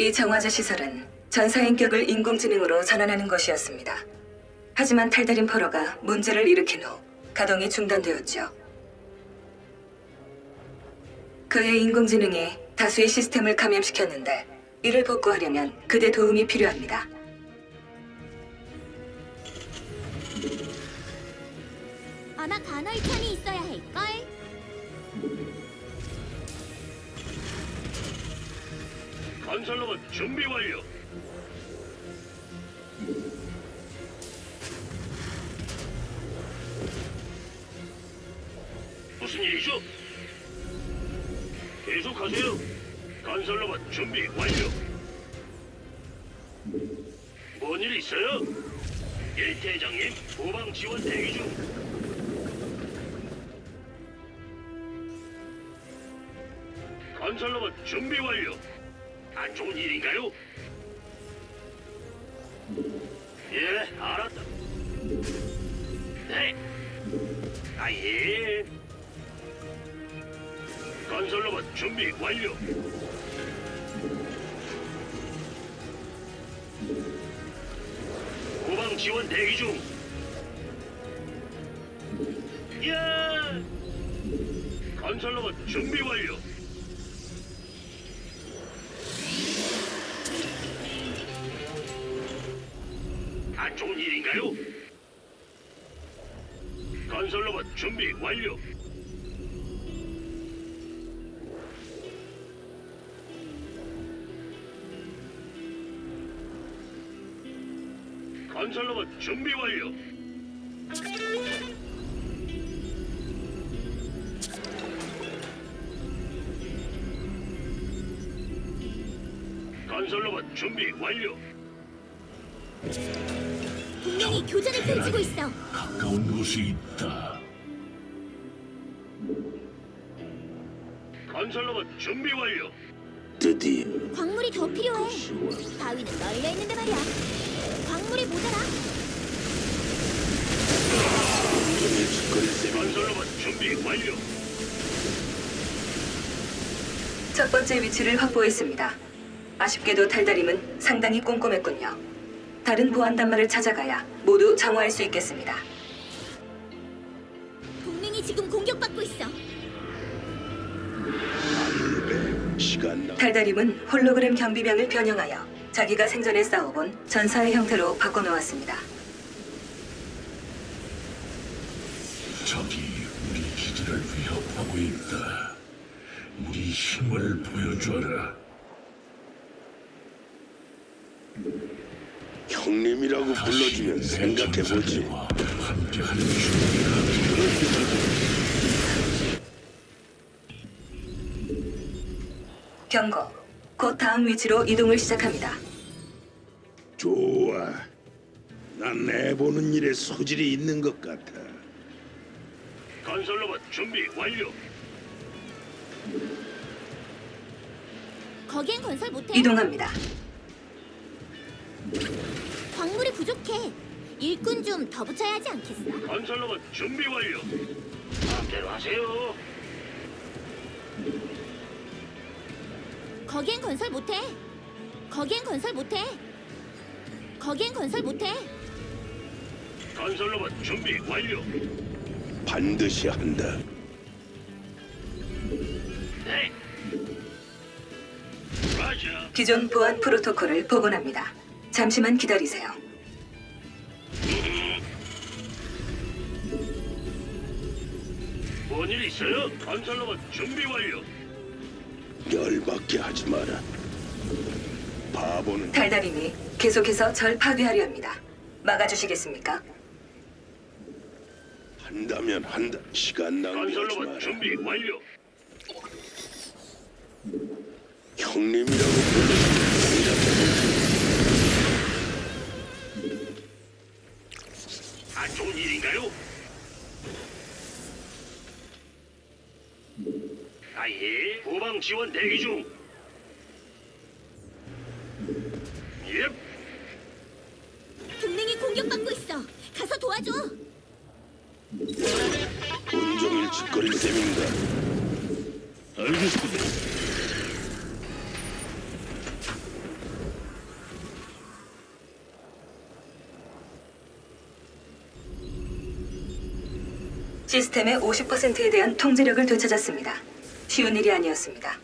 이 정화자 시설은 전사인격을 인공지능으로 전환하는 것이었습니다. 하지만 탈달인 포로가 문제를 일으킨 후 가동이 중단되었죠. 그의 인공지능이 다수의 시스템을 감염시켰는데 이를 복구하려면 그대 도움이 필요합니다. 아마 간헐천이 있어야 할걸? 건설로봇 준비 완료. 무슨 일이죠? 계속하세요. 건설로봇 준비 완료. 뭔 일 있어요? 예, 대장님. 후방 지원 대기 중. 건설로봇 준비 완료. 안 좋은 일인가요? 예, 알았다. 네. 아, 예. 건설로봇 준비 완료. 후방 지원 대기 중. 예. 건설로봇 준비 완료. 완료. 건설로봇 준비 완료. 건설로봇 준비 완료. 분명히 교전을 펼치고 있어. 가까운 곳에 있다. 준비 완료. 드디어 광물이 더 필요해. 바위는 널려 있는데 말이야. 광물이 모자라. 건설로봇 준비 완료. 첫 번째 위치를 확보했습니다. 아쉽게도 탈다림은 상당히 꼼꼼했군요. 다른 보안 단말을 찾아가야 모두 정화할 수 있겠습니다. 동맹이 지금 공격받 나. 탈다림은 홀로그램 경비병을 변형하여 자기가 생전에 싸워본 전사의 형태로 바꿔놓았습니다. 적이 우리 기지를 위협하고 있다. 우리 힘을 보여줘라. 형님이라고 불러주면 생각해보지. 함께하는 준비가 경고. 곧 다음 위치로 이동을 시작합니다. 좋아. 난 내보는 일에 소질이 있는 것 같아. 건설로봇 준비 완료. 거기엔 건설 못해. 이동합니다. 광물이 부족해. 일꾼 좀 더 붙여야 하지 않겠어? 건설로봇 준비 완료. 마음대로 하세요. 거기엔 건설 못해. 거기엔 건설 못해. 거기엔 건설 못해. 건설로봇 준비 완료. 반드시 한다. 네. 기존 보안 프로토콜을 복원합니다. 잠시만 기다리세요. 뭔일 있어요? 건설로봇 준비 완료. 열받게 하지 마라. 바보는 달달임이 계속해서 절 파괴하려 합니다. 막아주시겠습니까? 한다면 한다. 시간 낭비하지 건설로봇 마라. 준비 완료. 형님이라고 불러 지원 대기 중. 예. 동맹이 공격받고 있어. 가서 도와줘. 온종일 짓거릴 셈입니다. 알겠습니다. 시스템의 50%에 대한 통제력을 되찾았습니다. 쉬운 일이 아니었습니다.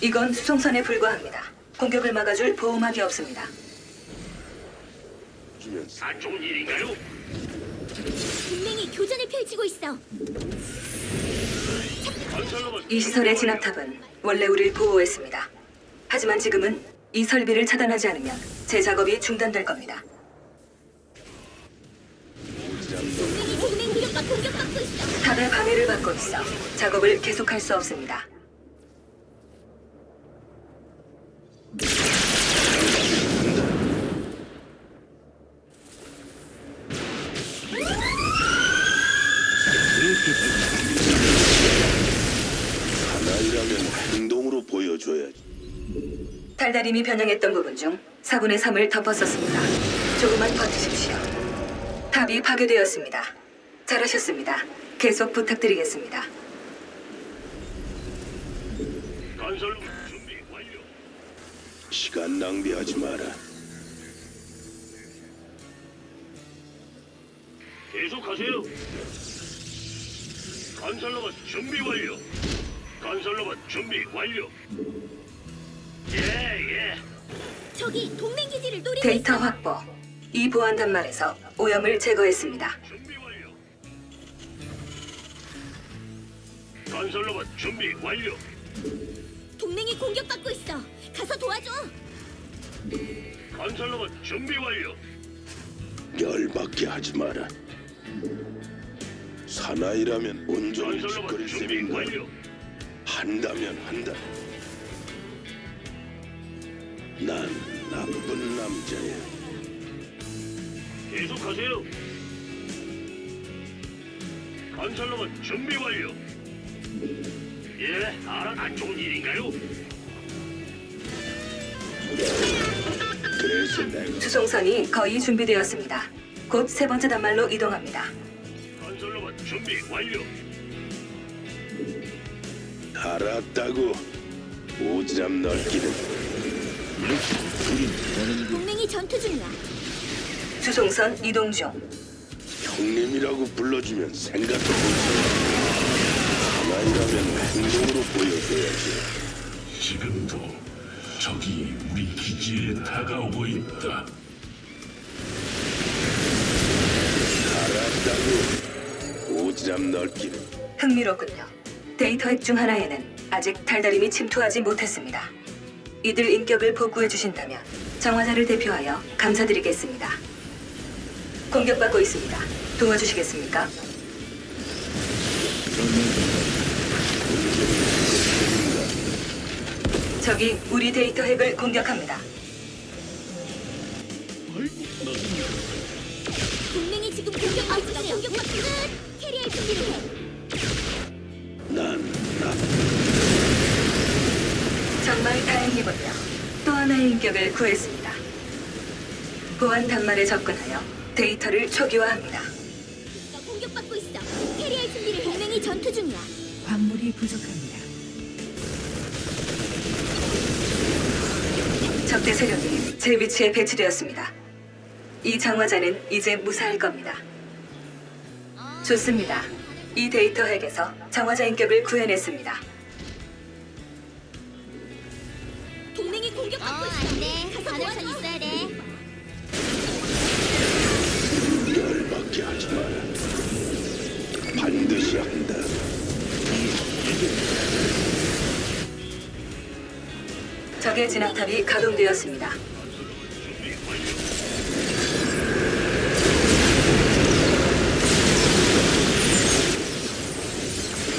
이건 수송선에 불과합니다. 공격을 막아줄 보호막이 없습니다. 안 좋은 일인가요? 동맹이 교전을 펼치고 있어. 건설로봇 이 시설의 진압탑은 원래 우리를 보호했습니다. 하지만 지금은 이 설비를 차단하지 않으면 제 작업이 중단될 겁니다. 탑의 방해를 받고 있어 작업을 계속할 수 없습니다. 하나이라면 행동으로 보여줘야지. 달달임이 변형했던 부분 중 4분의 3을 덮었었습니다. 조금만 버티십시오. 탑이 파괴되었습니다. 잘하셨습니다. 계속 부탁드리겠습니다. 건설로봇 준비 완료. 시간 낭비하지 마라. 계속하세요. 건설로봇 준비 완료. 건설로봇 준비 완료. 예, 예. 저기 동맹 기지를 노리고 데이터. 확보. 이 보안 단말에서 오염을 제거했습니다. 준비 건설로봇 준비 완료. 동맹이 공격받고 있어. 가서 도와줘. 건설로봇 준비 완료. 열받게 하지 마라. 사나이라면 온종일 건설로봇 짓거릴 준비 셈인가? 완료. 한다면 한다. 난 나쁜 남자야. 계속하세요. 건설로봇 준비 완료. 예, 알아. 안 좋은 일인가요? 그래서 내가 수송선이 거의 준비되었습니다. 곧 세 번째 단말로 이동합니다. 건설로봇 준비 완료. 알았다고 오지랖 넓기는 동맹이 전투 중이야. 수송선 이동 중. 형님이라고 불러주면 생각도 못해. 사나이라면 행동으로 보여줘야지. 지금도 적이 우리 기지에 다가오고 있다. 알았다고 오지랖 넓기는 흥미롭군요. 데이터 핵 중 하나에는 아직 달달임이 침투하지 못했습니다. 이들 인격을 복구해 주신다면 정화자를 대표하여 감사드리겠습니다. 공격받고 있습니다. 도와주시겠습니까? 적이 우리 데이터 핵을 공격합니다. 동맹이 지금 공격받고 있어. 공격받고 있어. 캐리할 준비를 해. 정말 다행이군요. 또 하나의 인격을 구했습니다. 보안 단말에 접근하여 데이터를 초기화합니다. 너 공격받고 있어. 캐리할 준비를 해. 동맹이 전투 중이야. 광물이 부족합니다. 적대 세력이 제 위치에 배치되었습니다. 이 장화자는 이제 무사할 겁니다. 좋습니다. 이 데이터 핵에서 장화자 인격을 구해냈습니다. 동맹이 공격받고 있어. 안 돼. 가서 도와줘. 적의 진압탑이 가동되었습니다.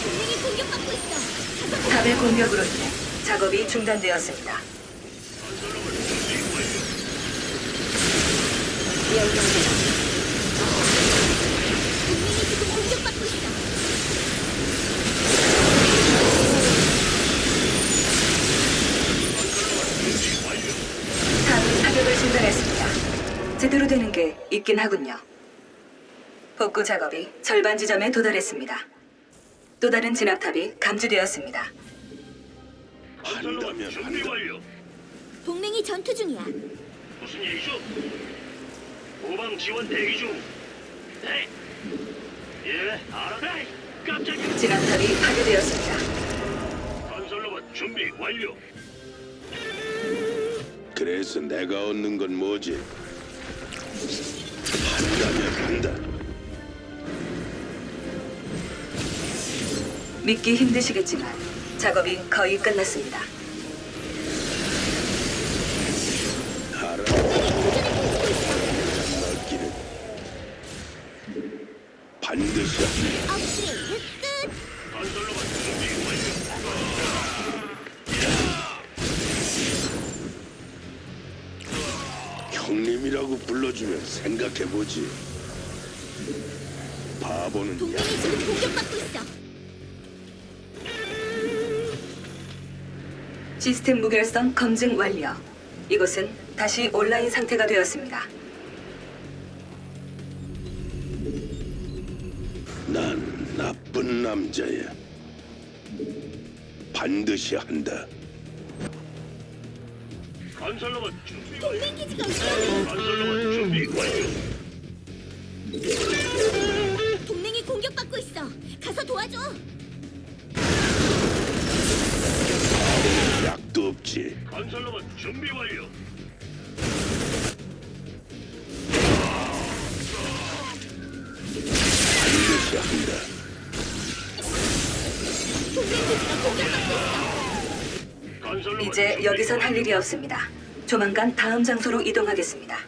동맹이 공격받고 있어. 탑의 공격으로 인해 작업이 중단되었습니다. 동맹이 지금 공격받고 있어. 탑이 사격을 중단했습니다. 제대로 되는 게 있긴 하군요. 복구 작업이 절반 지점에 도달했습니다. 또 다른 진압탑이 감지되었습니다. 한다면 준비 한다. 완료. 동맹이 전투 중이야. 무슨 일이죠? 후방 지원 대기 중. 네. 예, 네, 알아. 에이, 깜짝이야. 진압탑이 파괴되었습니다. 건설로봇 준비 완료. 그래서 내가 얻는 건 뭐지? 한다면 한다. 믿기 힘드시겠지만 작업이 거의 끝났습니다. 불러주면 생각해보지. 바보는 야. 동맹이 지금 공격받고 있어. 시스템 무결성 검증 완료. 이곳은 다시 온라인 상태가 되었습니다. 난 나쁜 남자야. 반드시 한다. 건설로봇 준비 완료. 동맹 기지가 위험해. 건설로봇 준비 완료. 동맹이 공격받고 있어. 가서 도와줘. 약도 없지. 건설로봇 준비 완료. 반드시 한다. 동맹 기지가 공격받고 있어. 건설로봇 이제 준비 여기선 할. 일이 없습니다. 조만간 다음 장소로 이동하겠습니다.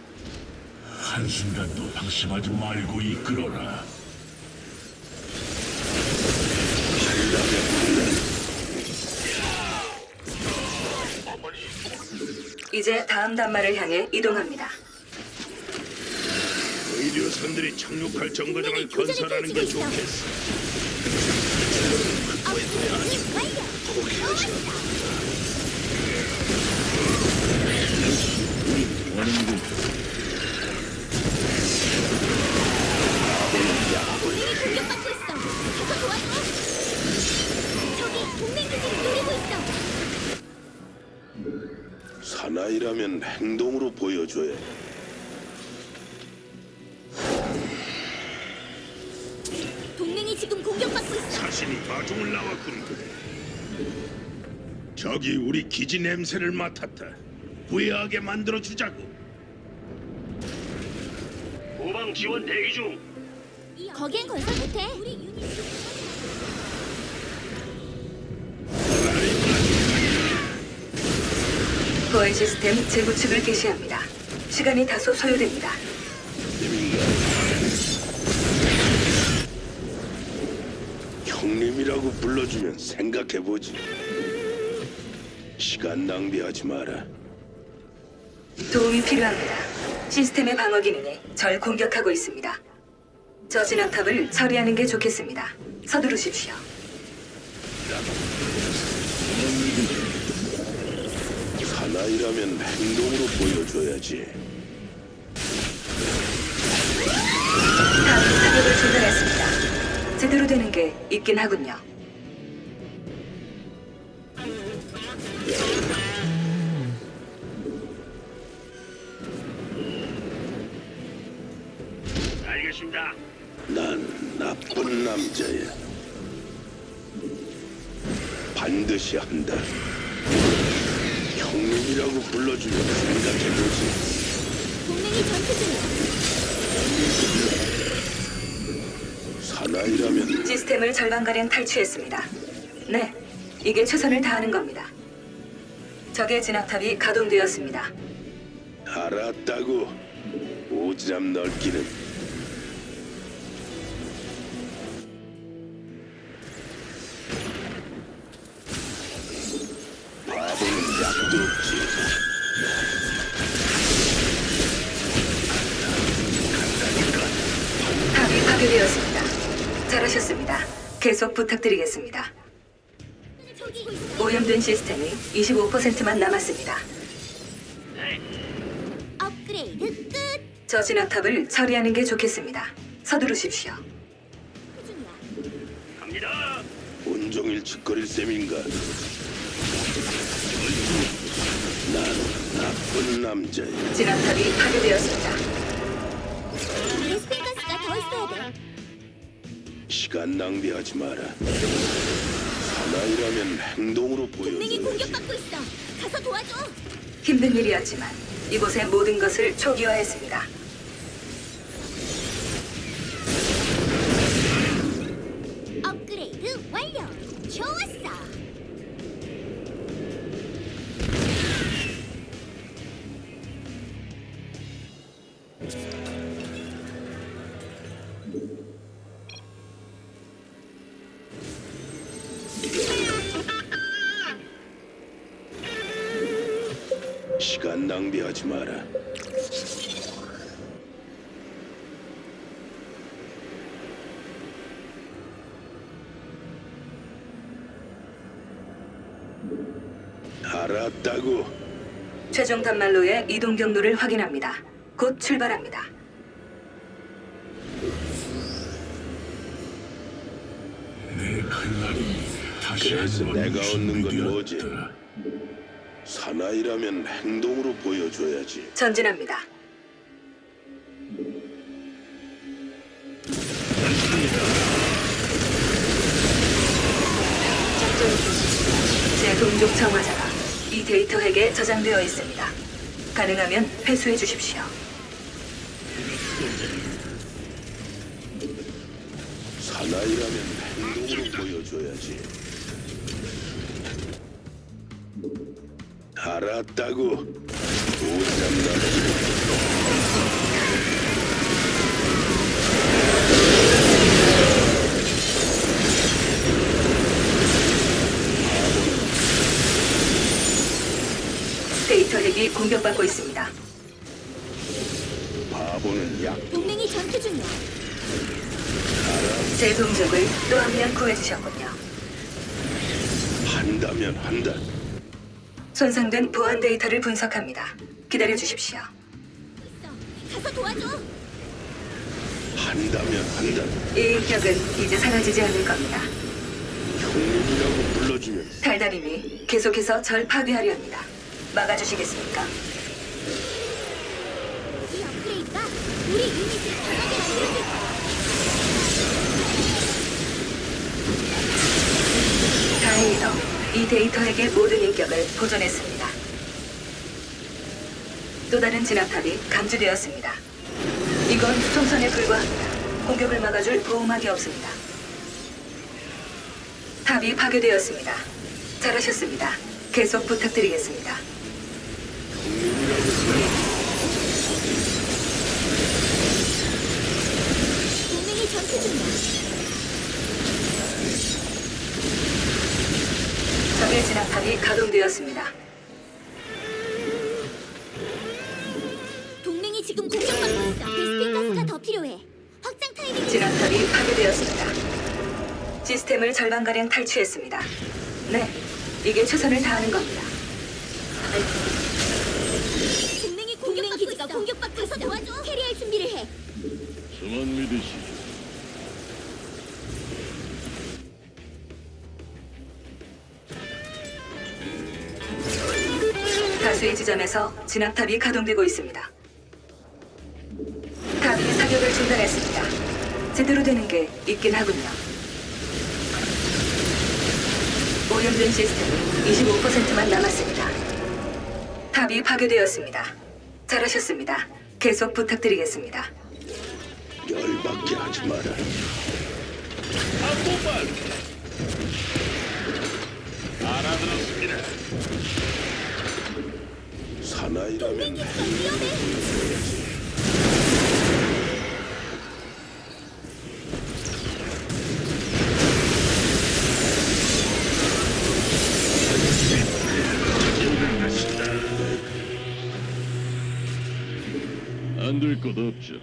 한순간도 방심하지 말고 이끌어라. 이제 다음 단말을 향해 이동합니다. 의료선들이 착륙할 정거장을 교전을 건설하는 게 펼치고 있어. 좋겠어. 업그레이 드 완료. 동맹이 공격받고 있어. 가서 도와줘. 저기 동맹 기지를 노리고 있어. 사나이라면 행동으로 보여줘야. 동맹이 지금 공격받고 있어. 자신이 마중을 나왔군. 저기 우리 기지 냄새를 맡았다. 후회하게 만들어 주자고. 후방 지원 대기 중. 거기엔 건설 못해. 우리 유닛 보안 시스템 재구축을 개시합니다. 시간이 다소 소요됩니다. 형님이라고 불러주면 생각해보지. 시간 낭비하지 마라. 도움이 필요합니다. 시스템의 방어 기능이 절 공격하고 있습니다. 저 진압탑을 처리하는 게 좋겠습니다. 서두르십시오. 사나이라면 행동으로 보여줘야지. 탑 사격을 중단했습니다. 제대로 되는 게 있긴 하군요. 알겠습니다. 난 나쁜 남자야. 반드시 한다. 형님이라고 불러주면 생각해보지. 동맹이 전투 중이야. 사나이라면 시스템을 절반가량 탈취했습니다. 네, 이게 최선을 다하는 겁니다. 적의 진압탑이 가동되었습니다. 알았다고. 오지랖 넓기는 탑이 파괴되었습니다. 잘하셨습니다. 계속 부탁드리겠습니다. 오염된 시스템이 25%만 남았습니다. 업그레이드 끝. 저 진압탑을 처리하는 게 좋겠습니다. 서두르십시오. 중이야. 갑니다. 온종일 짓거릴 셈인가? 나쁜 남자야. 진압탑이 파괴되었습니다. 베스핀 가스가 더 있어야 돼. 시간 낭비하지 마라. 사나이라면 행동으로 동맹이 보여줘야지. 공격받고 있어. 가서 도와줘. 힘든 일이었지만 이곳의 모든 것을 초기화했습니다. 알았다고. 최종 단말로의 이동 경로를 확인합니다. 곧 출발합니다. 내 칼날이 다시 그래서 한번 내가 얻는 건 뭐지? 사나이라면 행동으로 보여줘야지. 전진합니다. 이 데이터 핵에 저장되어 있습니다. 가능하면 회수해 주십시오. 사나이라면 행동으로 보여줘야지. 알았다고. 오지랖 핵이 공격받고 있습니다. 바보는 약 동맹이 전투 중이야. 제 동족을 또 한 명 구해주셨군요. 한다면 한다. 손상된 보안 데이터를 분석합니다. 기다려 주십시오. 있어. 가서 도와줘. 한다면 한다. 이 인격은 이제 사라지지 않을 겁니다. 형님이라고 불러주면 달달님이 계속해서 절 파괴하려 합니다. 막아주시겠습니까? 이 업그레이드가 우리 유닛을 강하게 만들어줄 거야. 다행히도 이 데이터에게 모든 인격을 보존했습니다. 또 다른 진압탑이 감지되었습니다. 이건 수송선에 불과합니다. 공격을 막아줄 보호막이 없습니다. 탑이 파괴되었습니다. 잘하셨습니다. 계속 부탁드리겠습니다. 중이야. 적의 진압탑이 가동되었습니다. 동맹이 지금 공격받고 있어. 베스핀 가스가 더 필요해. 확장 타이밍. 진압탑이 파괴되었습니다. 시스템을 절반가량 탈취했습니다. 네, 이게 최선을 다하는 겁니다. 지점에서 진압탑이 가동되고 있습니다. 탑이 사격을 중단했습니다. 제대로 되는 게 있긴 하군요. 오염된 시스템이 25%만 남았습니다. 탑이 파괴되었습니다. 잘하셨습니다. 계속 부탁드리겠습니다. 열받게 하지 마라. 알아들었습니다. 사나 이라면. 안 될 것 없죠.